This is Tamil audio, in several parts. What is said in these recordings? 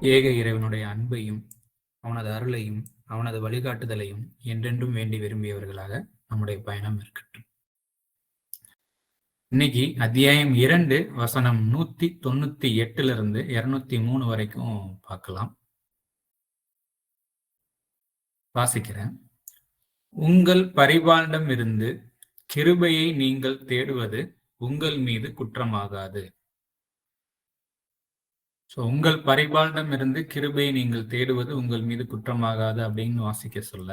ஏக இறைவனுடைய அன்பையும் அவனது அருளையும் அவனது வழிகாட்டுதலையும் என்றென்றும் வேண்டி விரும்பியவர்களாக நம்முடைய பயணம் இருக்கட்டும். இன்னைக்கு அத்தியாயம் இரண்டு வசனம் நூத்தி தொண்ணூத்தி எட்டுல இருந்து இருநூத்தி மூணு வரைக்கும் பார்க்கலாம். வாசிக்கிறேன். உங்கள் பரிபாலிடம் இருந்து கிருபையை நீங்கள் தேடுவது உங்கள் மீது குற்றமாகாது. ஸோ உங்கள் பரிபாலிடம் இருந்து கிருபையை நீங்கள் தேடுவது உங்கள் மீது குற்றமாகாது அப்படின்னு வாசிக்க சொல்ல.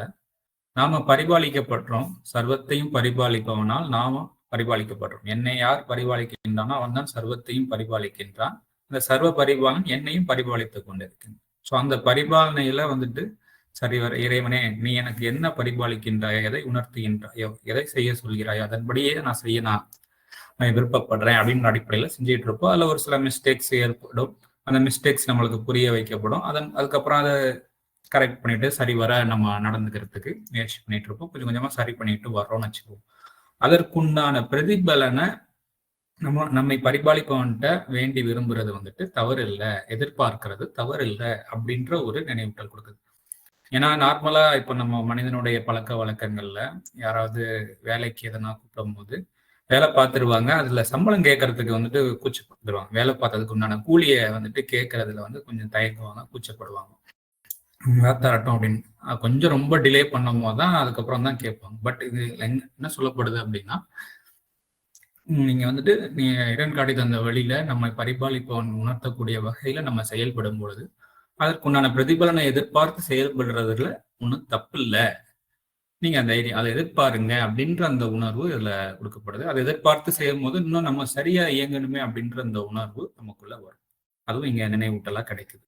நாம பரிபாலிக்கப்படுறோம் சர்வத்தையும் பரிபாலிப்பவனால் நாம பரிபாலிக்கப்படுறோம். என்னை யார் பரிபாலிக்கின்றானோ அவன் தான் சர்வத்தையும் பரிபாலிக்கின்றான். அந்த சர்வ பரிபாலன் என்னையும் பரிபாலித்துக் கொண்டிருக்கின்றான். ஸோ அந்த பரிபாலனையில வந்துட்டு சரி வர இறைவனே நீ எனக்கு என்ன பரிபாலிக்கின்றாய் எதை உணர்த்துகின்றாயோ எதை செய்ய சொல்கிறாயோ அதன்படியே நான் செய்ய நான் விருப்பப்படுறேன் அப்படின்ற அடிப்படையில செஞ்சுட்டு இருப்போம். அதுல ஒரு சில மிஸ்டேக்ஸ் ஏற்படும். அந்த மிஸ்டேக்ஸ் நம்மளுக்கு புரிய வைக்கப்படும். அதன் அதுக்கப்புறம் அதை கரெக்ட் பண்ணிட்டு சரி வர நம்ம நடந்துக்கிறதுக்கு முயற்சி பண்ணிட்டு இருப்போம். கொஞ்சம் கொஞ்சமா சரி பண்ணிட்டு வர்றோம்னு வச்சுக்குவோம். அதற்குண்டான பிரதிபலனை நம்ம நம்மை பரிபாலிப்பவன்கிட்ட வேண்டி விரும்புறது வந்துட்டு தவறு இல்லை எதிர்பார்க்கிறது தவறு இல்லை அப்படின்ற ஒரு நினைவூட்டல் கொடுக்குது. ஏன்னா நார்மலா இப்ப நம்ம மனிதனுடைய பழக்க வழக்கங்கள்ல யாராவது வேலைக்கு எதனா கூப்பிடும் போது வேலை பார்த்துருவாங்க. அதுல சம்பளம் கேட்கறதுக்கு வந்துட்டு கூச்சப்படுவாங்க வேலை பார்த்ததுக்கு உண்டான கூலியை வந்துட்டு கேட்கறதுல வந்து கொஞ்சம் தயங்குவாங்க கூச்சப்படுவாங்க. தரட்டும் அப்படின்னு. கொஞ்சம் ரொம்ப டிலே பண்ணும் போது தான் அதுக்கப்புறம் தான் கேட்பாங்க. பட் இது என்ன சொல்லப்படுது அப்படின்னா நீங்க வந்துட்டு நீ இடன் காட்டி தந்த வழியில நம்ம பரிபாலிப்பவன் உணர்த்தக்கூடிய வகையில நம்ம செயல்படும் பொழுது அதற்குண்டான பிரதிபலனை எதிர்பார்த்து செயல்படுறதுல ஒன்றும் தப்பு இல்லை நீங்க அந்த ஐடியா அதை எதிர்பாருங்க அப்படின்ற அந்த உணர்வு இதுல கொடுக்கப்படுது. அதை எதிர்பார்த்து செய்யும் போது இன்னும் நம்ம சரியா இயங்கணுமே அப்படின்ற அந்த உணர்வு நமக்குள்ள வரும். அதுவும் இங்க நினைவூட்டலா கிடைக்குது.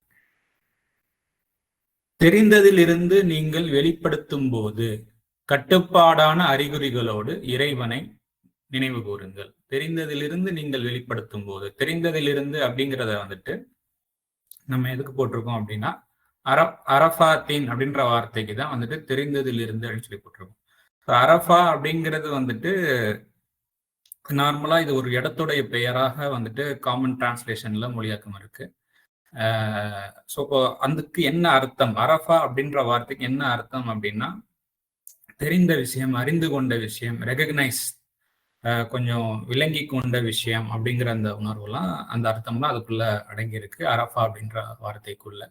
தெரிந்ததிலிருந்து நீங்கள் வெளிப்படுத்தும் போது கட்டுப்பாடான அறிகுறிகளோடு இறைவனை நினைவு கூறுங்கள். தெரிந்ததிலிருந்து நீங்கள் வெளிப்படுத்தும் போது தெரிந்ததிலிருந்து அப்படிங்கிறத வந்துட்டு நம்ம எதுக்கு போட்டிருக்கோம் அப்படின்னா அர அரஃபாத்தீன் அப்படின்ற வார்த்தைக்கு தான் வந்துட்டு தெரிந்ததிலிருந்து அப்படின்னு சொல்லி போட்டிருக்கோம். அரஃபா அப்படிங்கிறது வந்துட்டு நார்மலா இது ஒரு இடத்துடைய பெயராக வந்துட்டு காமன் டிரான்ஸ்லேஷன்ல மொழியாக்கம் இருக்கு. ஸோ இப்போ அதுக்கு என்ன அர்த்தம்? அரஃபா அப்படின்ற வார்த்தைக்கு என்ன அர்த்தம் அப்படின்னா தெரிந்த விஷயம் அறிந்து கொண்ட விஷயம் ரெகக்னைஸ் கொஞ்சம் விளங்கி கொண்ட விஷயம் அப்படிங்கிற அந்த உணர்வுலாம் அந்த அர்த்தம்லாம் அதுக்குள்ள அடங்கியிருக்கு. அரஃபா அப்படின்ற வார்த்தைக்குள்ள.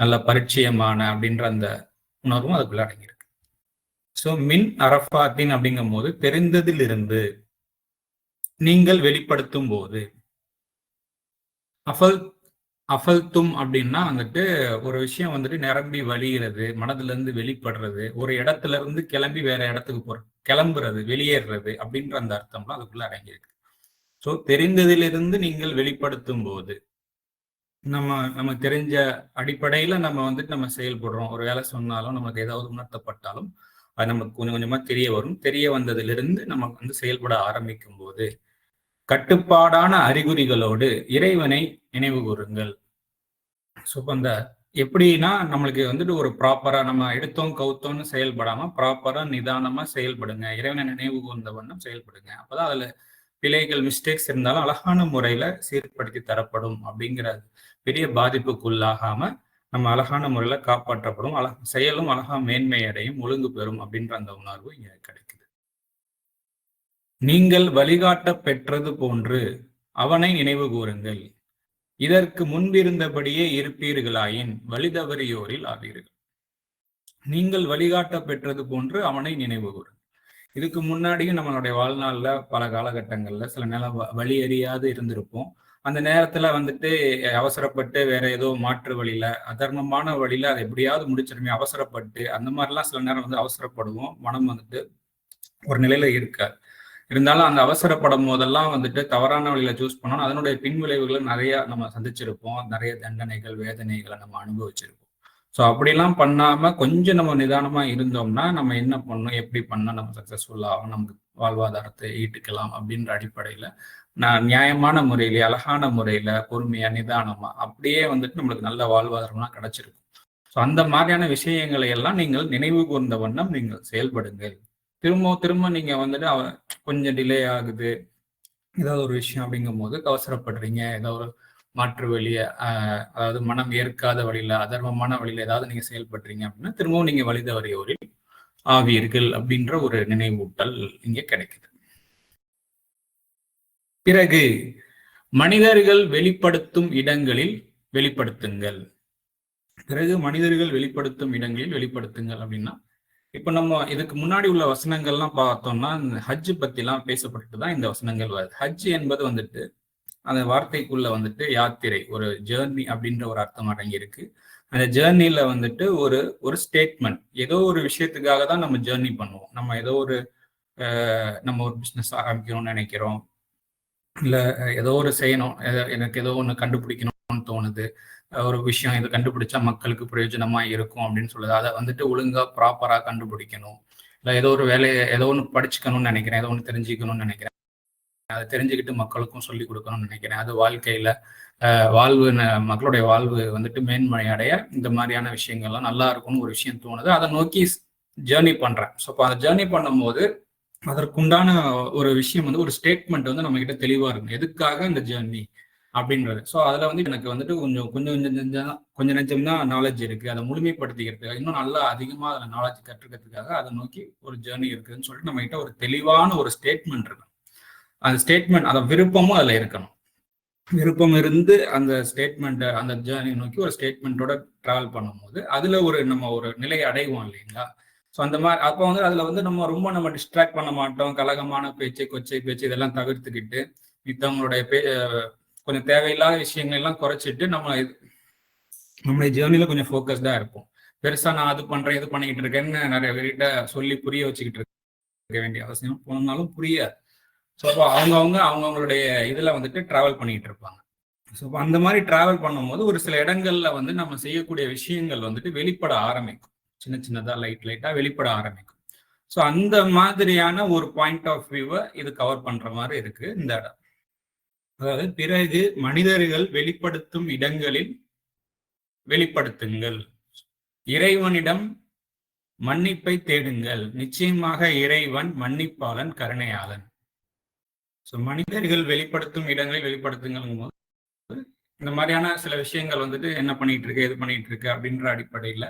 நல்ல பரிச்சயமான அப்படின்ற அந்த உணர்வும் அதுக்குள்ள அடங்கியிருக்கு. ஸோ மின் அரஃபாத்தின் அப்படிங்கும் போது தெரிந்ததிலிருந்து நீங்கள் வெளிப்படுத்தும் போது அஃபல் அஃபல்தும் அப்படின்னா வந்துட்டு ஒரு விஷயம் வந்துட்டு நிரம்பி வழிகிறது மனதுல இருந்து வெளிப்படுறது ஒரு இடத்துல இருந்து கிளம்பி வேற இடத்துக்கு போற கிளம்புறது வெளியேறது அப்படின்ற அந்த அர்த்தம்லாம் அதுக்குள்ள அடங்கியிருக்கு. ஸோ தெரிந்ததிலிருந்து நீங்கள் வெளிப்படுத்தும் போது நம்ம நமக்கு தெரிஞ்ச அடிப்படையில நம்ம வந்துட்டு நம்ம செயல்படுறோம். ஒரு வேலை சொன்னாலும் நமக்கு ஏதாவது உணர்த்தப்பட்டாலும் அது நமக்கு கொஞ்சம் கொஞ்சமா தெரிய வரும். தெரிய வந்ததிலிருந்து நம்ம வந்து செயல்பட ஆரம்பிக்கும் போது கட்டுப்பாடான அறிகுறிகளோடு இறைவனை நினைவு கூறுங்கள். ஸோ அந்த எப்படின்னா நம்மளுக்கு வந்துட்டு ஒரு ப்ராப்பரா நம்ம எடுத்தோம் கவுத்தோம்னு செயல்படாம ப்ராப்பரா நிதானமா செயல்படுங்க. இறைவனை நினைவு கூர்ந்த வண்ணம் செயல்படுங்க. அப்பதான் அதுல பிழைகள் மிஸ்டேக்ஸ் இருந்தாலும் அழகான முறையில சீர்படுத்தி தரப்படும் அப்படிங்கிறது பெரிய பாதிப்புக்குள்ளாகாம நம்ம அழகான முறையில காப்பாற்றப்படும் அழ செயலும் அழகா மேன்மை அடையும் ஒழுங்கு பெறும் அப்படின்ற அந்த உணர்வு இங்க கிடைக்குது. நீங்கள் வழிகாட்ட பெற்றது போன்று அவனை நினைவு கூறுங்கள். இதற்கு முன்பிருந்தபடியே இருப்பீர்களாயின் வழிதவறியோரில் ஆவீர்கள். நீங்கள் வழிகாட்ட பெற்றது போன்று அவனை நினைவு கூறுங்கள். இதுக்கு முன்னாடியும் நம்மளுடைய வாழ்நாள்ல பல காலகட்டங்கள்ல சில நேரம் வழி அறியாது இருந்திருப்போம். அந்த நேரத்துல வந்துட்டு அவசரப்பட்டு வேற ஏதோ மாற்று வழியில அதர்மமான வழியில அதை எப்படியாவது முடிச்சிருமே அவசரப்பட்டு அந்த மாதிரிலாம் சில நேரம் வந்து அவசரப்படுவோம். மனம் வந்துட்டு ஒரு நிலையில இருக்காது இருந்தாலும் அந்த அவசரப்படும் போதெல்லாம் வந்துட்டு தவறான வழியில சூஸ் பண்ணோம் அதனுடைய பின்விளைவுகளை நிறைய நம்ம சந்திச்சிருப்போம். நிறைய தண்டனைகள் வேதனைகளை நம்ம அனுபவிச்சிருப்போம். ஸோ அப்படிலாம் பண்ணாம கொஞ்சம் நம்ம நிதானமா இருந்தோம்னா நம்ம என்ன பண்ணணும் எப்படி பண்ணா நம்ம சக்சஸ்ஃபுல்லாகும் நமக்கு வாழ்வாதாரத்தை ஈட்டுக்கலாம் அப்படின்ற அடிப்படையில நான் நியாயமான முறையில அழகான முறையில பொறுமையா நிதானமா அப்படியே வந்துட்டு நம்மளுக்கு நல்ல வாழ்வாதாரம்லாம் கிடைச்சிருக்கும். ஸோ அந்த மாதிரியான விஷயங்களை எல்லாம் நீங்கள் நினைவு கூர்ந்த வண்ணம் நீங்கள் செயல்படுங்கள். திரும்ப திரும்ப நீங்க வந்துட்டு அவ கொஞ்சம் டிலே ஆகுது. ஏதாவது ஒரு விஷயம் அப்படிங்கும் போது அவசரப்படுறீங்க. ஏதாவது ஒரு மாற்று வழியை அதாவது மனம் ஏற்காத வழியில அதர்மமான வழியில ஏதாவது நீங்க செயல்படுறீங்க அப்படின்னா திரும்பவும் நீங்க வழி தவறியோரில் ஆவீர்கள் அப்படின்ற ஒரு நினைவூட்டல் இங்கே கிடைக்குது. பிறகு மனிதர்கள் வெளிப்படுத்தும் இடங்களில் வெளிப்படுத்துங்கள். பிறகு மனிதர்கள் வெளிப்படுத்தும் இடங்களில் வெளிப்படுத்துங்கள் அப்படின்னா இப்ப நம்ம இதுக்கு முன்னாடி உள்ள வசனங்கள்லாம் பார்த்தோம்னா ஹஜ் பத்தி எல்லாம் பேசப்பட்டு தான் இந்த வசனங்கள் வருது. ஹஜ் என்பது வந்துட்டு அந்த வார்த்தைக்குள்ள வந்துட்டு யாத்திரை ஒரு ஜேர்னி அப்படின்ற ஒரு அர்த்தம் அடங்கி இருக்கு அந்த ஜேர்னில வந்துட்டு ஒரு ஒரு ஸ்டேட்மெண்ட் ஏதோ ஒரு விஷயத்துக்காக தான் நம்ம ஜேர்னி பண்ணுவோம். நம்ம ஏதோ ஒரு நம்ம ஒரு பிஸ்னஸ் ஆரம்பிக்கணும்னு நினைக்கிறோம். இல்லை ஏதோ ஒரு செய்யணும். எனக்கு ஏதோ ஒன்று கண்டுபிடிக்கணும்னு தோணுது. ஒரு விஷயம் இதை கண்டுபிடிச்சா மக்களுக்கு பிரயோஜனமா இருக்கும் அப்படின்னு சொல்லுது. அதை வந்துட்டு ஒழுங்கா ப்ராப்பரா கண்டுபிடிக்கணும். இல்லை ஏதோ ஒரு வேலையை ஏதோ ஒன்று படிச்சுக்கணும்னு நினைக்கிறேன். ஏதோ ஒன்று தெரிஞ்சுக்கணும்னு நினைக்கிறேன். அதை தெரிஞ்சுக்கிட்டு மக்களுக்கும் சொல்லி கொடுக்கணும்னு நினைக்கிறேன். அது வாழ்க்கையில வாழ்வு மக்களுடைய வாழ்வு வந்துட்டு மேன்மை அடைய இந்த மாதிரியான விஷயங்கள்லாம் நல்லா இருக்கும்னு ஒரு விஷயம் தோணுது. அதை நோக்கி ஜேர்னி பண்றேன். ஸோ அப்போ அதை ஜேர்னி பண்ணும்போது அதற்குண்டான ஒரு விஷயம் வந்து ஒரு ஸ்டேட்மெண்ட் வந்து நம்ம கிட்ட தெளிவா இருக்கும். எதுக்காக இந்த ஜேர்னி அப்படின்றது? ஸோ அதில் வந்து எனக்கு வந்துட்டு கொஞ்சம் கொஞ்சம் கொஞ்சம் நெஞ்சம் கொஞ்சம் நெஞ்சம் தான் நாலேஜ் இருக்கு. அதை முழுமைப்படுத்திக்கிறதுக்காக இன்னும் நல்லா அதிகமாக அதில் நாலேஜ் கற்றுக்கிறதுக்காக அதை நோக்கி ஒரு ஜேர்னி இருக்குதுன்னு சொல்லிட்டு நம்ம கிட்ட ஒரு தெளிவான ஒரு ஸ்டேட்மெண்ட் இருக்கும் அந்த ஸ்டேட்மெண்ட் அதை விருப்பமும் அதில் இருக்கணும். விருப்பம் இருந்து அந்த ஸ்டேட்மெண்ட்டை அந்த ஜேர்னி நோக்கி ஒரு ஸ்டேட்மெண்ட்டோட ட்ராவல் பண்ணும்போது அதுல ஒரு நம்ம ஒரு நிலையை அடைவோம் இல்லைங்களா? அந்த மாதிரி அப்போ வந்து அதுல வந்து நம்ம ரொம்ப நம்ம டிஸ்ட்ராக்ட் பண்ண மாட்டோம். கலகமான பேச்சு கொச்சை பேச்சு இதெல்லாம் தவிர்த்துக்கிட்டு மித்தவங்களுடைய பே கொஞ்சம் தேவையில்லாத விஷயங்கள் எல்லாம் குறைச்சிட்டு நம்ம நம்மளுடைய ஜேர்னில கொஞ்சம் ஃபோக்கஸ்டா இருப்போம். பெருசா நான் அது பண்றேன் இது பண்ணிக்கிட்டு இருக்கேன்னு நிறைய பேர்கிட்ட சொல்லி புரிய வச்சுக்கிட்டு இருக்க வேண்டிய அவசியம் போனாலும் புரியாது. ஸோ அப்போ அவங்கவுங்க அவங்கவுங்களுடைய இதில் வந்துட்டு ட்ராவல் பண்ணிக்கிட்டு இருப்பாங்க. ஸோ அந்த மாதிரி ட்ராவல் பண்ணும்போது ஒரு சில இடங்கள்ல வந்து நம்ம செய்யக்கூடிய விஷயங்கள் வந்துட்டு வெளிப்பட ஆரம்பிக்கும். சின்ன சின்னதாக லைட் லைட்டாக வெளிப்பட ஆரம்பிக்கும். ஸோ அந்த மாதிரியான ஒரு பாயிண்ட் ஆஃப் வியூவை இது கவர் பண்ற மாதிரி இருக்கு இந்த இடம். அதாவது பிறகு மனிதர்கள் வெளிப்படுத்தும் இடங்களில் வெளிப்படுத்துங்கள். இறைவனிடம் மன்னிப்பை தேடுங்கள். நிச்சயமாக இறைவன் மன்னிப்பாளன் கருணையாளன். ஸோ மனிதர்கள் வெளிப்படுத்தும் இடங்களை வெளிப்படுத்துங்கும் போது இந்த மாதிரியான சில விஷயங்கள் வந்துட்டு என்ன பண்ணிட்டு இருக்கு எது பண்ணிட்டு இருக்கு அப்படின்ற அடிப்படையில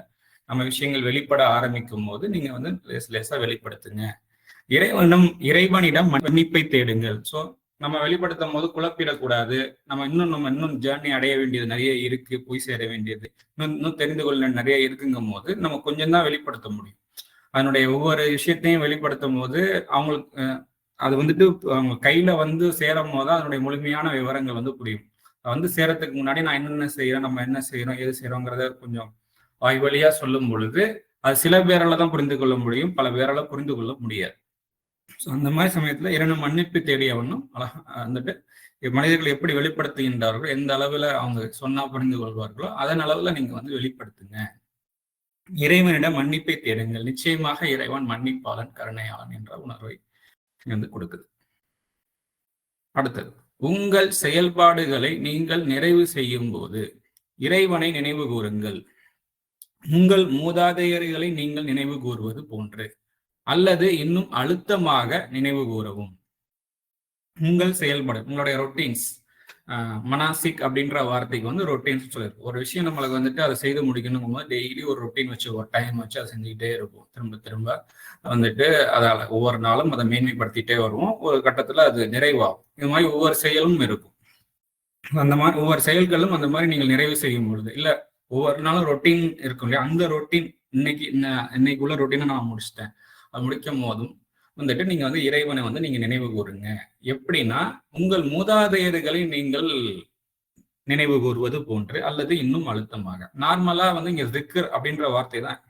நம்ம விஷயங்கள் வெளிப்பட ஆரம்பிக்கும் போது நீங்க வந்து லேஸ் லேசா வெளிப்படுத்துங்க. இறைவனிடம் இறைவனிடம் மன்னிப்பை தேடுங்கள். ஸோ நம்ம வெளிப்படுத்தும் போது குழப்பிடக்கூடாது. நம்ம இன்னும் நம்ம இன்னும் ஜேர்னி அடைய வேண்டியது நிறைய இருக்கு போய் சேர வேண்டியது. இன்னும் இன்னும் தெரிந்து கொள்ள நிறைய இருக்குங்கும் போது நம்ம கொஞ்சம் தான் வெளிப்படுத்த முடியும். அதனுடைய ஒவ்வொரு விஷயத்தையும் வெளிப்படுத்தும் போது அவங்களுக்கு அது வந்துட்டு அவங்க கையில வந்து சேரும் போது அதனுடைய முழுமையான விவரங்கள் வந்து புரியும். வந்து சேரத்துக்கு முன்னாடி நான் என்னென்ன செய்யறேன் நம்ம என்ன செய்யறோம் எது செய்யறோங்கிறத கொஞ்சம் வாய் வழியா சொல்லும் பொழுது அது சில பேரால தான் புரிந்து கொள்ள முடியும் பல பேரால புரிந்து கொள்ள முடியாது. ஸோ அந்த மாதிரி சமயத்துல இரண்டு மன்னிப்பு தேடியவனும் அழகா வந்துட்டு மனிதர்கள் எப்படி வெளிப்படுத்துகின்றார்களோ எந்த அளவுல அவங்க சொன்னா புரிந்து கொள்வார்களோ அதன் அளவுல நீங்க வந்து வெளிப்படுத்துங்க. இறைவனிடம் மன்னிப்பை தேடுங்கள். நிச்சயமாக இறைவன் மன்னிப்பாளன் கருணையாளன் என்ற உணர்வை வந்து கொடுக்குது. அடுத்தது உங்கள் செயல்பாடுகளை நீங்கள் நிறைவு செய்யும் போது இறைவனை நினைவு கூறுங்கள். உங்கள் மூதாதையர்களை நீங்கள் நினைவு கூறுவது போன்று அல்லது இன்னும் அழுத்தமாக நினைவு கூறவும். உங்கள் செயல்பாடு உங்களுடைய ரொட்டீன்ஸ் மனாசிக் அப்படின்ற வார்த்தைக்கு வந்து ரொட்டீன்ஸ் சொல்லியிருக்கும் ஒரு விஷயம் நம்மளுக்கு வந்துட்டு அதை செய்து முடிக்கணும் போது டெய்லி ஒரு ரொட்டீன் வச்சு ஒரு டைம் வச்சு அதை செஞ்சுக்கிட்டே இருப்போம். திரும்ப திரும்ப வந்துட்டு அதால் ஒவ்வொரு நாளும் அதை மேன்மைப்படுத்திட்டே வருவோம். ஒரு கட்டத்துல அது நிறைவாகும். இது மாதிரி ஒவ்வொரு செயலும் இருக்கும். அந்த மாதிரி ஒவ்வொரு செயல்களும் அந்த மாதிரி நீங்கள் நிறைவு செய்யும் பொழுது இல்லை ஒவ்வொரு நாளும் ரொட்டீன் இருக்கும் இல்லையா? அந்த ரொட்டீன் இன்னைக்கு இன்னைக்குள்ள ரொட்டீனை நான் முடிச்சிட்டேன். அது முடிக்கும் போதும் வந்துட்டு நீங்க வந்து இறைவனை வந்து நீங்க நினைவு கூறுங்க. எப்படின்னா உங்கள் மூதாதையர்களை நீங்கள் நினைவு கூறுவது போன்று அல்லது இன்னும் அழுத்தமாக. நார்மலா வந்து இங்க ஜிக்கர் அப்படின்ற வார்த்தை தான்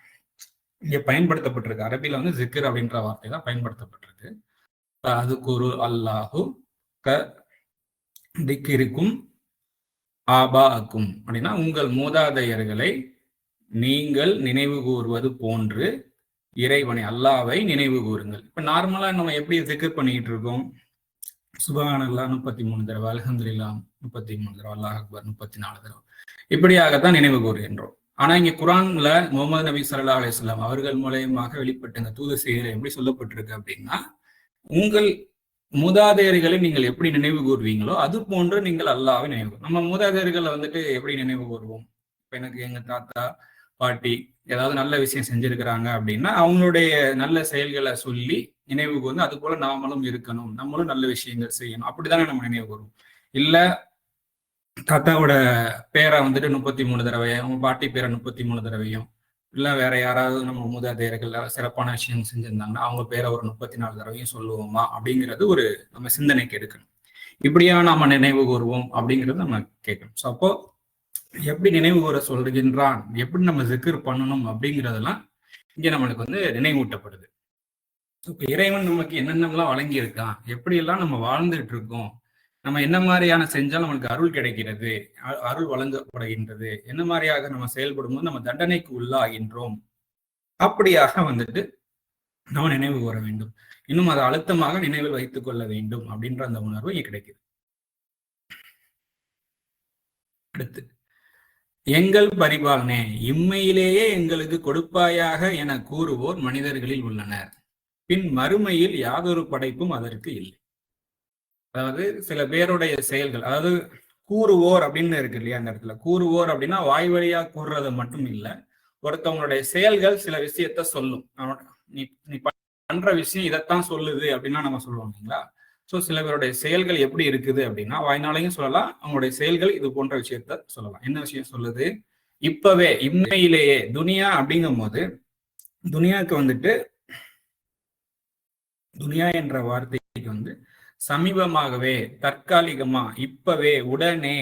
இங்க பயன்படுத்தப்பட்டிருக்கு. அரபியில வந்து ஜிக்கர் அப்படின்ற வார்த்தை தான் பயன்படுத்தப்பட்டிருக்கு. அது குரு அல்லாஹு க திக்கிருக்கும் ஆபா அக்கும். அப்படின்னா உங்கள் மூதாதையர்களை நீங்கள் நினைவு கூறுவது போன்று இறைவனை அல்லாவை நினைவு கூறுங்கள். இப்ப நார்மலா நம்ம எப்படி திக்கர் பண்ணிக்கிட்டு இருக்கோம்? சுபகானல்லா முப்பத்தி மூணு தடவை அலஹந்துல்லா முப்பத்தி மூணு தடவை அல்லாஹ் அக்பர் முப்பத்தி நாலு தடவை. இப்படியாகத்தான் நினைவு கூறுகின்றோம். ஆனா இங்க குரான்ல முகமது நபி சல்லா அலிஸ்லாம் அவர்கள் மூலயமாக வெளிப்பட்ட இந்த தூது செய்கிற எப்படி சொல்லப்பட்டிருக்கு அப்படின்னா உங்கள் மூதாதையர்களை நீங்கள் எப்படி நினைவு கூறுவீங்களோ அது போன்று நீங்கள் அல்லாவை நினைவு நம்ம மூதாதையர்களை வந்துட்டு எப்படி நினைவு கூறுவோம்? இப்ப எனக்கு எங்க தாத்தா பாட்டி ஏதாவது நல்ல விஷயம் செஞ்சிருக்கிறாங்க அப்படின்னா அவங்களுடைய நல்ல செயல்களை சொல்லி நினைவு கூர்ந்து அது போல நாமளும் இருக்கணும். நம்மளும் நல்ல விஷயங்கள் செய்யணும். அப்படித்தானே நம்ம நினைவு கூறுவோம். இல்ல தாத்தாவோட பேரை வந்துட்டு முப்பத்தி மூணு தடவையும் அவங்க பாட்டி பேரை முப்பத்தி மூணு தடவையும் இல்லை வேற யாராவது நம்ம மூதாதையர்கள் சிறப்பான விஷயம் செஞ்சிருந்தாங்கன்னா அவங்க பேரை ஒரு முப்பத்தி நாலு தடவையும் சொல்லுவோமா? அப்படிங்கிறது ஒரு நம்ம சிந்தனைக்கு எடுக்கணும். இப்படியா நாம நினைவு கூறுவோம்? அப்படிங்கிறது நம்ம கேட்கணும். ஸோ அப்போ எப்படி நினைவு கூற சொல்கின்றான்? எப்படி நம்ம ஜிக்கர் பண்ணணும்? அப்படிங்கிறதெல்லாம் இங்கே நம்மளுக்கு வந்து நினைவூட்டப்படுது. இப்போ இறைவன் நமக்கு என்னென்னலாம் வழங்கியிருக்கான்? எப்படியெல்லாம் நம்ம வாழ்ந்துட்டு இருக்கோம்? நம்ம என்ன மாதிரியான செஞ்சால் நம்மளுக்கு அருள் கிடைக்கிறது. அருள் வழங்கப்படுகின்றது. என்ன மாதிரியாக நம்ம செயல்படும் போது நம்ம தண்டனைக்கு உள்ளாகின்றோம். அப்படியாக வந்துட்டு நம்ம நினைவு கூற வேண்டும். இன்னும் அதை அழுத்தமாக நினைவில் வைத்துக் கொள்ள வேண்டும் அப்படின்ற அந்த உணர்வு இங்கே கிடைக்குது. அடுத்து எங்கள் பரிபாலனே இம்மையிலேயே எங்களுக்கு கொடுப்பாயாக என கூறுவோர் மனிதர்களில் உள்ளனர். பின் மறுமையில் யாதொரு படைப்பும் அதற்கு இல்லை. அதாவது சில பேருடைய செயல்கள் அதாவது கூறுவோர் அப்படின்னு இருக்கு இல்லையா அந்த இடத்துல? கூறுவோர் அப்படின்னா வாய் வழியா கூறுறது மட்டும் இல்லை ஒருத்தவங்களுடைய செயல்கள் சில விஷயத்த சொல்லும். நீ நீ பண்ற விஷயம் இதைத்தான் சொல்லுது அப்படின்னா நம்ம சொல்லுவோம் இல்லைங்களா? ஸோ சில பேருடைய செயல்கள் எப்படி இருக்குது அப்படின்னா வாய்னாலையும் சொல்லலாம் அவங்களுடைய செயல்கள் இது போன்ற விஷயத்த சொல்லலாம். என்ன விஷயம் சொல்லுது? இப்பவே இம்மையிலேயே துனியா அப்படிங்கும் போது துனியாவுக்கு வந்துட்டு துனியா என்ற வார்த்தைக்கு வந்து சமீபமாகவே தற்காலிகமா இப்பவே உடனே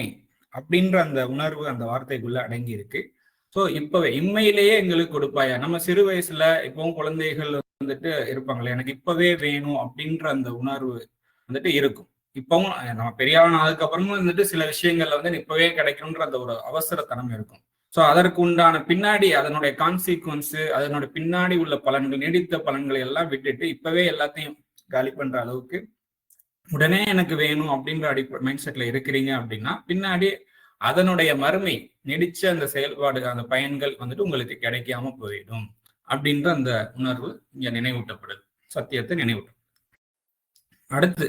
அப்படின்ற அந்த உணர்வு அந்த வார்த்தைக்குள்ள அடங்கி இருக்கு ஸோ இப்பவே இம்மையிலேயே எங்களுக்கு கொடுப்பாயா? நம்ம சிறு வயசுல இப்பவும் குழந்தைகள் வந்துட்டு இருப்பாங்களே எனக்கு இப்பவே வேணும் அப்படின்ற அந்த உணர்வு வந்துட்டு இருக்கும். இப்பவும் நம்ம பெரியாளன் அதுக்கப்புறமும் வந்துட்டு சில விஷயங்கள்ல வந்து இப்பவே கிடைக்கணுன்ற அந்த ஒரு அவசரத்தனம் இருக்கும். ஸோ அதற்கு உண்டான பின்னாடி அதனுடைய கான்சிக்வன்ஸ் அதனுடைய பின்னாடி உள்ள பலன்கள் நீடித்த பலன்களை எல்லாம் விட்டுட்டு இப்பவே எல்லாத்தையும் காலி பண்ற அளவுக்கு உடனே எனக்கு வேணும் அப்படின்ற அடி மைண்ட் செட்ல இருக்கிறீங்க அப்படின்னா பின்னாடி அதனுடைய மறுமை நீடிச்ச அந்த செயல்பாடு அந்த பயன்கள் வந்துட்டு உங்களுக்கு கிடைக்காம போயிடும் அப்படின்ற அந்த உணர்வு இங்க நினைவூட்டப்படுது. சத்தியத்தை நினைவூட்டும் அடுத்து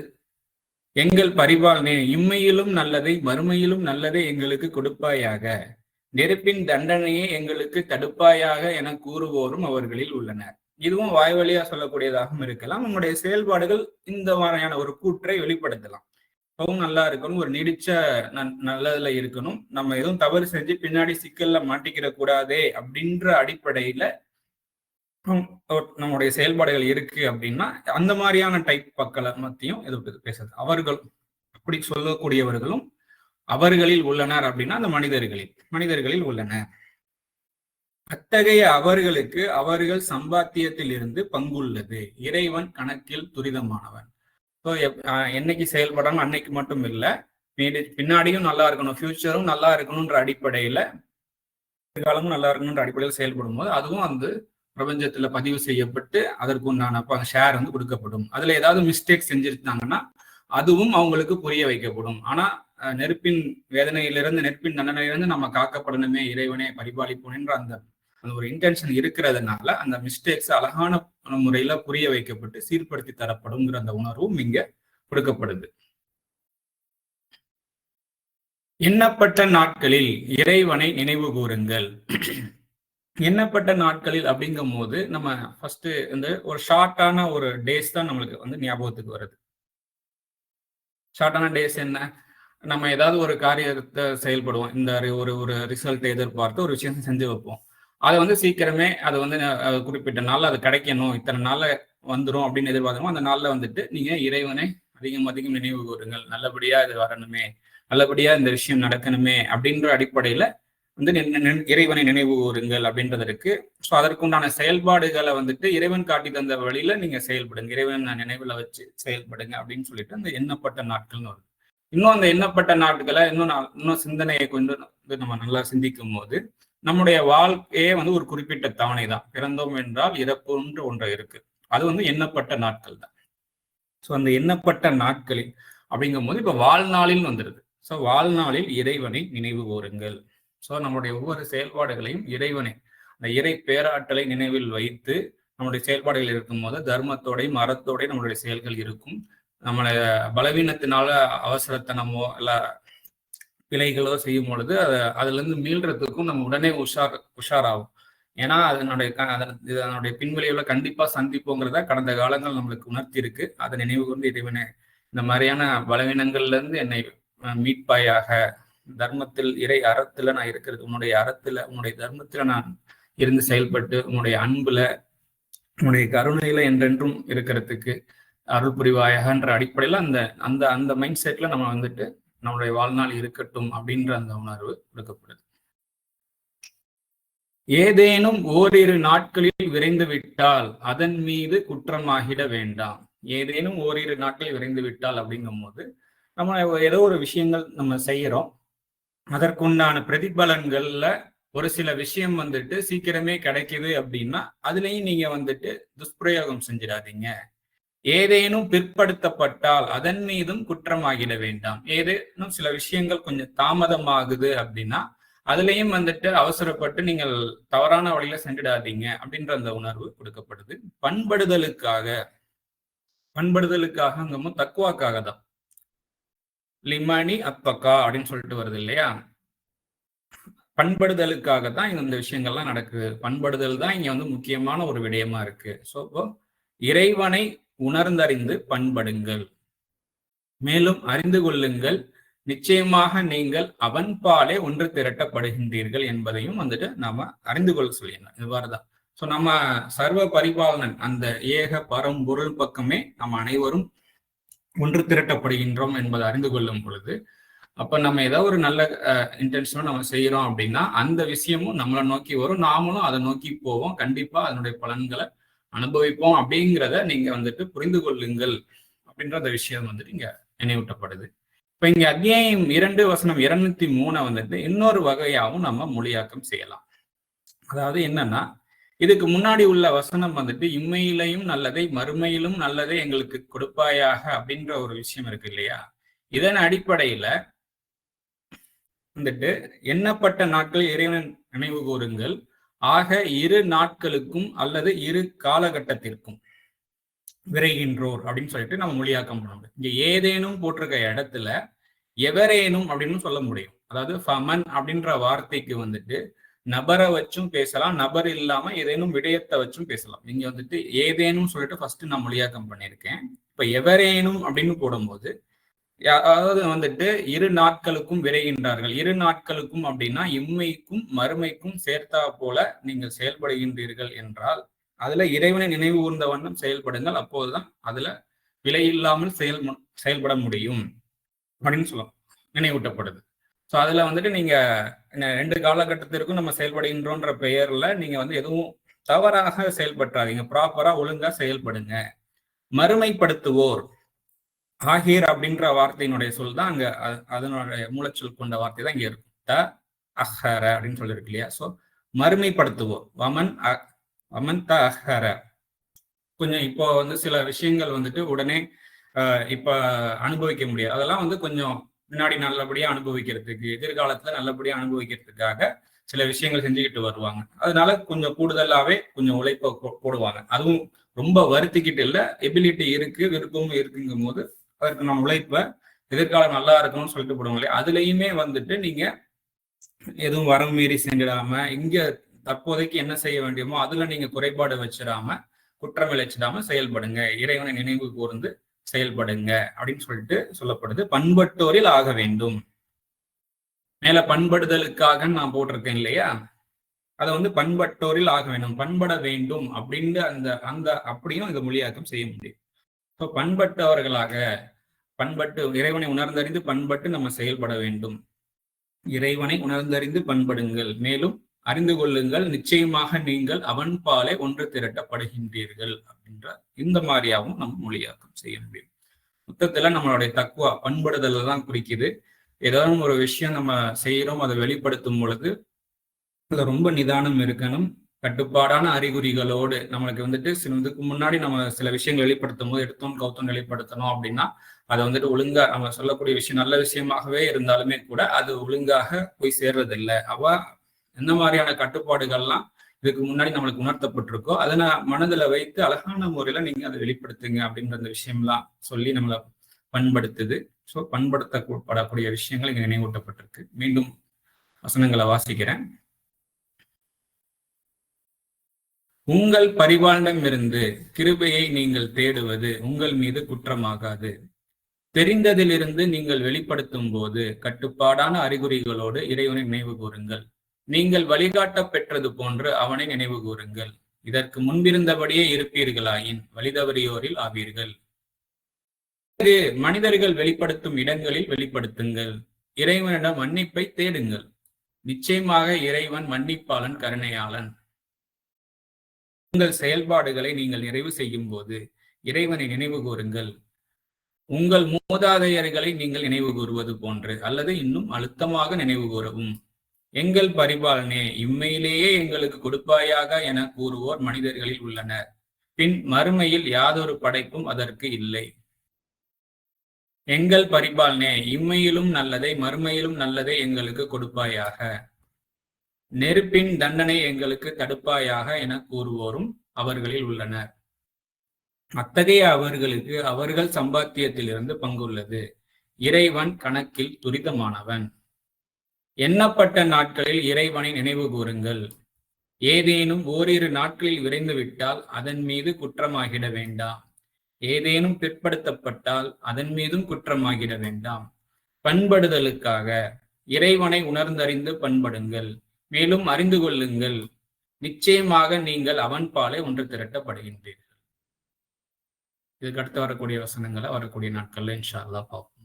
எங்கள் பரிபாலனே இம்மையிலும் நல்லதை மறுமையிலும் நல்லதை எங்களுக்கு கொடுப்பாயாக. நெருப்பின் தண்டனையே எங்களுக்கு தடுப்பாயாக என கூறுவோரும் அவர்களில் உள்ளனர். இதுவும் வாய் வழியா சொல்லக்கூடியதாகவும் இருக்கலாம். நம்முடைய செயல்பாடுகள் இந்த மாதிரியான ஒரு கூற்றை வெளிப்படுத்தலாம். இப்பவும் நல்லா இருக்கணும். ஒரு நீடிச்ச நல்லதுல இருக்கணும். நம்ம எதுவும் தவறு செஞ்சு பின்னாடி சிக்கல்ல மாட்டிக்கிற கூடாதே அப்படின்ற அடிப்படையில நம்முடைய செயல்பாடுகள் இருக்கு அப்படின்னா அந்த மாதிரியான டைப் மக்களை மத்தியும் இது பேசுறது? அவர்கள் அப்படி சொல்லக்கூடியவர்களும் அவர்களில் உள்ளனர் அப்படின்னா அந்த மனிதர்களில் மனிதர்களில் உள்ளனர். அத்தகைய அவர்களுக்கு அவர்கள் சம்பாத்தியத்தில் இருந்து பங்குள்ளது. இறைவன் கணக்கில் துரிதமானவன். ஸோ என்னைக்கு செயல்படணும் அன்னைக்கு மட்டும் இல்லை பின்னாடியும் நல்லா இருக்கணும் ஃபியூச்சரும் நல்லா இருக்கணும்ன்ற அடிப்படையில எதிர்காலமும் நல்லா இருக்கணும்ன்ற அடிப்படையில் செயல்படும் போது அதுவும் வந்து பிரபஞ்சத்துல பதிவு செய்யப்பட்டு அதற்கு உண்டான ஷேர் வந்து கொடுக்கப்படும். அதுல ஏதாவது மிஸ்டேக் செஞ்சிருந்தாங்கன்னா அதுவும் அவங்களுக்கு புரிய வைக்கப்படும். ஆனா நெருப்பின் வேதனையிலிருந்து நெருப்பின் தண்டனையிலிருந்து நம்ம காக்கப்படணுமே இறைவனே பரிபாலிப்போன்ற அந்த அந்த ஒரு இன்டென்ஷன் இருக்கிறதுனால அந்த மிஸ்டேக்ஸ் அழகான முறையில புரிய வைக்கப்பட்டு சீர்படுத்தி தரப்படுங்கிற அந்த உணர்வும் இங்க கொடுக்கப்படுது. எண்ணப்பட்ட நாட்களில் இறைவனை நினைவு கூறுங்கள். எண்ணப்பட்ட நாட்களில் அப்படிங்கும் போது நம்ம ஃபர்ஸ்ட் இந்த ஒரு ஷார்ட்டான ஒரு டேஸ் தான் நம்மளுக்கு வந்து ஞாபகத்துக்கு வருது. ஷார்ட்டான டேஸ் என்ன? நம்ம ஏதாவது ஒரு காரியத்தை செயல்படுவோம். இந்த ஒரு ஒரு ரிசல்ட் எதிர்பார்த்து ஒரு விஷயம் செஞ்சு வைப்போம். அதை வந்து சீக்கிரமே அது வந்து குறிப்பிட்ட நாளில் அது கிடைக்கணும். இத்தனை நாளில் வந்துடும் அப்படின்னு எதிர்பார்க்கணும் அந்த நாளில் வந்துட்டு நீங்க இறைவனை அதிகம் அதிகம் நினைவு கூறுங்கள். நல்லபடியா இது வரணுமே. நல்லபடியா இந்த விஷயம் நடக்கணுமே அப்படின்ற அடிப்படையில வந்து இறைவனை நினைவு கூறுங்கள் அப்படின்றதற்கு. ஸோ அதற்குண்டான செயல்பாடுகளை வந்துட்டு இறைவன் காட்டி தந்த வழியில நீங்க செயல்படுங்க. இறைவன் நினைவுல வச்சு செயல்படுங்க அப்படின்னு சொல்லிட்டு அந்த எண்ணப்பட்ட நாட்கள்னு வருது இன்னும் அந்த எண்ணப்பட்ட நாட்களை இன்னும் இன்னும் சிந்தனையை கொண்டு நம்ம நல்லா சிந்திக்கும் போது நம்முடைய வாழ்க்கையே வந்து ஒரு குறிப்பிட்ட தவணை தான் பிறந்தோம் என்றால் இறப்புன்ற ஒன்று இருக்கு. அது வந்து எண்ணப்பட்ட நாட்கள் தான். ஸோ அந்த எண்ணப்பட்ட நாட்களில் அப்படிங்கும் போது இப்போ வாழ்நாளில் வந்துடுது ஸோ வாழ்நாளில் இறைவனை நினைவு கூறுங்கள் ஸோ நம்முடைய ஒவ்வொரு செயல்பாடுகளையும் இறைவனை அந்த இறை பேராற்றலை நினைவில் வைத்து நம்முடைய செயல்பாடுகள் இருக்கும் போது தர்மத்தோடையும் அறத்தோடையும் நம்மளுடைய செயல்கள் இருக்கும். நம்மளை பலவீனத்தினால அவசரத்தனமோ இல்லை பிழைகளோ செய்யும் பொழுது அதை அதுலேருந்து மீள்றதுக்கும் நம்ம உடனே உஷார் உஷாராகும். ஏன்னா அதனுடைய அதனுடைய பின்விளைவுல கண்டிப்பா சந்திப்போங்கிறத கடந்த காலங்கள் நம்மளுக்கு உணர்த்தி இருக்கு அதை நினைவு கொண்டு இறைவனே இந்த மாதிரியான பலவீனங்கள்ல இருந்து என்னை மீட்பாயாக. தர்மத்தில் இறை அறத்துல நான் இருக்கிறது உன்னுடைய அறத்துல உன்னுடைய தர்மத்துல நான் இருந்து செயல்பட்டு உன்னுடைய அன்புல உன்னுடைய கருணையில என்றென்றும் இருக்கிறதுக்கு அருள் புரிவாயகன்ற அடிப்படையில அந்த அந்த அந்த மைண்ட் செட்ல நம்ம வந்துட்டு நம்மளுடைய வாழ்நாள் இருக்கட்டும் அப்படின்ற அந்த உணர்வு கொடுக்கப்படுது. ஏதேனும் ஓரிரு நாட்களில் விரைந்து விட்டால் அதன் மீது குற்றமாகிட வேண்டாம். ஏதேனும் ஓரிரு நாட்களில் விரைந்து விட்டால் அப்படிங்கும் போது நம்ம ஏதோ ஒரு விஷயங்கள் நம்ம செய்யறோம். அதற்குண்டான பிரதிபலன்கள்ல ஒரு சில விஷயம் வந்துட்டு சீக்கிரமே கிடைக்குது அப்படின்னா அதுலயும் நீங்க வந்துட்டு துஷ்பிரயோகம் செஞ்சிடாதீங்க. ஏதேனும் பிற்படுத்தப்பட்டால் அதன் மீதும் குற்றமாகிட வேண்டாம். ஏதேனும் சில விஷயங்கள் கொஞ்சம் தாமதமாகுது அப்படின்னா அதுலயும் வந்துட்டு அவசரப்பட்டு நீங்கள் தவறான வழியில சென்றுடாதீங்க அப்படின்ற அந்த உணர்வு கொடுக்கப்படுது. பண்படுதலுக்காக பண்படுதலுக்காக தக்குவாக்காக தான். லிமணி அப்பக்கா அப்படின்னு சொல்லிட்டு வருது இல்லையா? பண்படுதலுக்காக தான் இந்த விஷயங்கள்லாம் நடக்குது. பண்படுதல் தான் இங்க வந்து முக்கியமான ஒரு விடயமா இருக்கு. ஸோ இறைவனை உணர்ந்தறிந்து பண்படுங்கள். மேலும் அறிந்து கொள்ளுங்கள். நிச்சயமாக நீங்கள் அவன் பாலே ஒன்று திரட்டப்படுகின்றீர்கள் என்பதையும் வந்துட்டு நாம அறிந்து கொள்ள சொல்லியிருந்தோம் இவ்வாறுதான் ஸோ நம்ம சர்வ பரிபாலனன் அந்த ஏக பரம்பொருள் பக்கமே நம்ம அனைவரும் ஒன்று திரட்டப்படுகின்றோம் என்பதை அறிந்து கொள்ளும் பொழுது அப்ப நம்ம ஏதோ ஒரு நல்ல இன்டென்ஷனும் நம்ம செய்யறோம் அப்படின்னா அந்த விஷயமும் நம்மளை நோக்கி வரும். நாமளும் அதை நோக்கி போவோம். கண்டிப்பா அதனுடைய பலன்களை அனுபவிப்போம் அப்படிங்கிறத நீங்க வந்துட்டு புரிந்து கொள்ளுங்கள் அப்படின்ற அந்த விஷயம் வந்துட்டு இங்க நினைவூட்டப்படுது. இப்ப இங்க அத்தியாயம் இரண்டு வசனம் இருநூத்தி மூணை வந்துட்டு இன்னொரு வகையாகவும் நம்ம மொழியாக்கம் செய்யலாம். அதாவது என்னன்னா இதுக்கு முன்னாடி உள்ள வசனம் வந்துட்டு இம்மையிலையும் நல்லதை மறுமையிலும் நல்லதை எங்களுக்கு கொடுப்பாயாக அப்படின்ற ஒரு விஷயம் இருக்கு இல்லையா? இதன் அடிப்படையில வந்துட்டு எண்ணப்பட்ட நாட்கள் இறைவன் நினைவு கூறுங்கள். ஆக இரு நாட்களுக்கும் அல்லது இரு காலகட்டத்திற்கும் விரைகின்றோர் அப்படின்னு சொல்லிட்டு நம்ம மொழியாக்கம் பண்ண முடியும் இங்க ஏதேனும் போட்டிருக்க இடத்துல எவரேனும் அப்படின்னு சொல்ல முடியும். அதாவது ஃபமன் அப்படின்ற வார்த்தைக்கு வந்துட்டு நபரை வச்சும் பேசலாம் நபர் இல்லாம ஏதேனும் விடயத்தை வச்சும் பேசலாம். இங்க வந்துட்டு ஏதேனும் சொல்லிட்டு ஃபர்ஸ்ட் நான் மொழியாக்கம் பண்ணியிருக்கேன். இப்ப எவரேனும் அப்படின்னு போடும்போது அதாவது வந்துட்டு இரு நாட்களுக்கும் விரைகின்றார்கள். இரு நாட்களுக்கும் அப்படின்னா இம்மைக்கும் மறுமைக்கும் சேர்த்தா போல நீங்கள் செயல்படுகின்றீர்கள் என்றால் அதுல இறைவனை நினைவு கூர்ந்த வண்ணம் செயல்படுங்கள். அப்போதுதான் அதுல விலை இல்லாமல் செயல் செயல்பட முடியும் அப்படின்னு சொல்லலாம் நினைவூட்டப்படுது. ஸோ அதுல வந்துட்டு நீங்க ரெண்டு காலகட்டத்திற்கும் நம்ம செயல்படுகின்றோன்ற பெயர்ல நீங்க வந்து எதுவும் தவறாக செயல்பட்டாதீங்க. ப்ராப்பரா ஒழுங்கா செயல்படுங்க. மறுமைப்படுத்துவோர். ஆஹீர் அப்படின்ற வார்த்தையினுடைய சொல் தான் அங்க அதனுடைய மூலச்சொல் கொண்ட வார்த்தை தான் இங்க இருக்கும். த அஹர அப்படின்னு சொல்லியிருக்கு இல்லையா? ஸோ மறுமைப்படுத்துவோம் வமன் வமன் த அஹர கொஞ்சம் இப்போ வந்து சில விஷயங்கள் வந்துட்டு உடனே இப்ப அனுபவிக்க முடியாது. அதெல்லாம் வந்து கொஞ்சம் முன்னாடி நல்லபடியா அனுபவிக்கிறதுக்கு எதிர்காலத்துல நல்லபடியா அனுபவிக்கிறதுக்காக சில விஷயங்கள் செஞ்சுக்கிட்டு வருவாங்க. அதனால கொஞ்சம் கூடுதலாவே கொஞ்சம் உழைப்ப போடுவாங்க. அதுவும் ரொம்ப வருத்திக்கிட்டு இல்லை எபிலிட்டி இருக்கு விருப்பமும் இருக்குங்கும் போது அதற்கு நம்ம உழைப்ப எதிர்காலம் நல்லா இருக்கணும்னு சொல்லிட்டு போடுவாங்களே அதுலயுமே வந்துட்டு நீங்க எதுவும் வரம் மீறி செஞ்சிடாம இங்க தற்போதைக்கு என்ன செய்ய வேண்டியமோ அதுல நீங்க குறைபாடு வச்சிடாம குற்றம் விளைச்சிடாம செயல்படுங்க. இறைவனை நினைவு கூர்ந்து செயல்படுங்க அப்படின்னு சொல்லிட்டு சொல்லப்படுது. பண்பட்டோரில் ஆக வேண்டும். மேல பண்படுதலுக்காக நான் போட்டிருக்கேன் இல்லையா? அதை வந்து பண்பட்டோரில் ஆக வேண்டும். பண்பட வேண்டும் அப்படின்னு அந்த அந்த அப்படியும் இதை மொழியாக்கம் செய்ய முடியும். ஸோ பண்பட்டவர்களாக பண்பட்டு இறைவனை உணர்ந்தறிந்து பண்பட்டு நம்ம செயல்பட வேண்டும். இறைவனை உணர்ந்தறிந்து பண்படுங்கள். மேலும் அறிந்து கொள்ளுங்கள். நிச்சயமாக நீங்கள் அவன் பாலே ஒன்று திரட்டப்படுகின்றீர்கள் அப்படின்ற இந்த மாதிரியாகவும் நம்ம மொழியாக்கம் செய்ய முடியும். மொத்தத்துல நம்மளுடைய தக்குவா பண்படுதல தான் குறிக்குது. ஏதாவது ஒரு விஷயம் நம்ம செய்யறோம் அதை வெளிப்படுத்தும் பொழுது அதுல ரொம்ப நிதானம் இருக்கணும். கட்டுப்பாடான அறிகுறிகளோடு நம்மளுக்கு வந்துட்டு சில இதுக்கு முன்னாடி நம்ம சில விஷயங்கள் வெளிப்படுத்தும் போது எடுத்தோம் கௌத்தம் வெளிப்படுத்தணும் அப்படின்னா அதை வந்துட்டு ஒழுங்கா நம்ம சொல்லக்கூடிய விஷயம் நல்ல விஷயமாகவே இருந்தாலுமே கூட அது ஒழுங்காக போய் சேர்றதில்லை. அவ எந்த மாதிரியான கட்டுப்பாடுகள்லாம் இதுக்கு முன்னாடி நம்மளுக்கு உணர்த்தப்பட்டிருக்கோ அதை நான் மனதில் வைத்து அழகான முறையில நீங்க அதை வெளிப்படுத்துங்க அப்படின்ற அந்த விஷயம்லாம் சொல்லி நம்மளை பண்படுத்துது. ஸோ பண்படுத்தப்படக்கூடிய விஷயங்கள் இங்க நினைவூட்டப்பட்டிருக்கு. மீண்டும் வசனங்களை வாசிக்கிறேன். உங்கள் பரிபாலனமிருந்து கிருபையை நீங்கள் தேடுவது உங்கள் மீது குற்றமாகாது. தெரிந்ததிலிருந்து நீங்கள் வெளிப்படுத்தும் போது கட்டுப்பாடான அறிகுறிகளோடு இறைவனை நினைவு கூறுங்கள். நீங்கள் வழிகாட்ட பெற்றது போன்று அவனை நினைவு கூறுங்கள். இதற்கு முன்பிருந்தபடியே இருப்பீர்களாயின் வழிதவறியோரில் ஆவீர்கள். மனிதர்கள் வெளிப்படுத்தும் இடங்களில் வெளிப்படுத்துங்கள். இறைவனிடம் மன்னிப்பை தேடுங்கள். நிச்சயமாக இறைவன் மன்னிப்பாளன் கருணையாளன். உங்கள் செயல்பாடுகளை நீங்கள் நிறைவு செய்யும் போது இறைவனை நினைவு கூறுங்கள். உங்கள் மூதாதையர்களை நீங்கள் நினைவு கூறுவது போன்று அல்லது இன்னும் அழுத்தமாக நினைவு கூறவும். எங்கள் பரிபாலனே இம்மையிலேயே எங்களுக்கு கொடுப்பாயாக என கூறுவோர் மனிதர்களில் உள்ளனர். பின் மறுமையில் யாதொரு படைப்பும் அதற்கு இல்லை. எங்கள் பரிபாலனே இம்மையிலும் நல்லதை மறுமையிலும் நல்லதை எங்களுக்கு கொடுப்பாயாக. நெருப்பின் தண்டனை எங்களுக்கு தடுப்பாயாக என கூறுவோரும் அவர்களில் உள்ளனர். அத்தகைய அவர்களுக்கு அவர்கள் சம்பாத்தியத்திலிருந்து பங்குள்ளது. இறைவன் கணக்கில் துரிதமானவன். எண்ணப்பட்ட நாட்களில் இறைவனை நினைவு கூறுங்கள். ஏதேனும் ஓரிரு நாட்களில் விரைந்துவிட்டால் அதன் மீது குற்றமாகிட வேண்டாம். ஏதேனும் பிற்படுத்தப்பட்டால் அதன் மீதும் குற்றமாகிட வேண்டாம். பண்படுதலுக்காக இறைவனை உணர்ந்தறிந்து பண்படுங்கள். மேலும் அறிந்து கொள்ளுங்கள். நிச்சயமாக நீங்கள் அவன் பாலை ஒன்று திரட்டப்படுகின்றீர்கள். இதுக்கு அடுத்து வரக்கூடிய வசனங்களை வரக்கூடிய நாட்கள்ல இன்ஷா அல்லா பார்ப்போம்.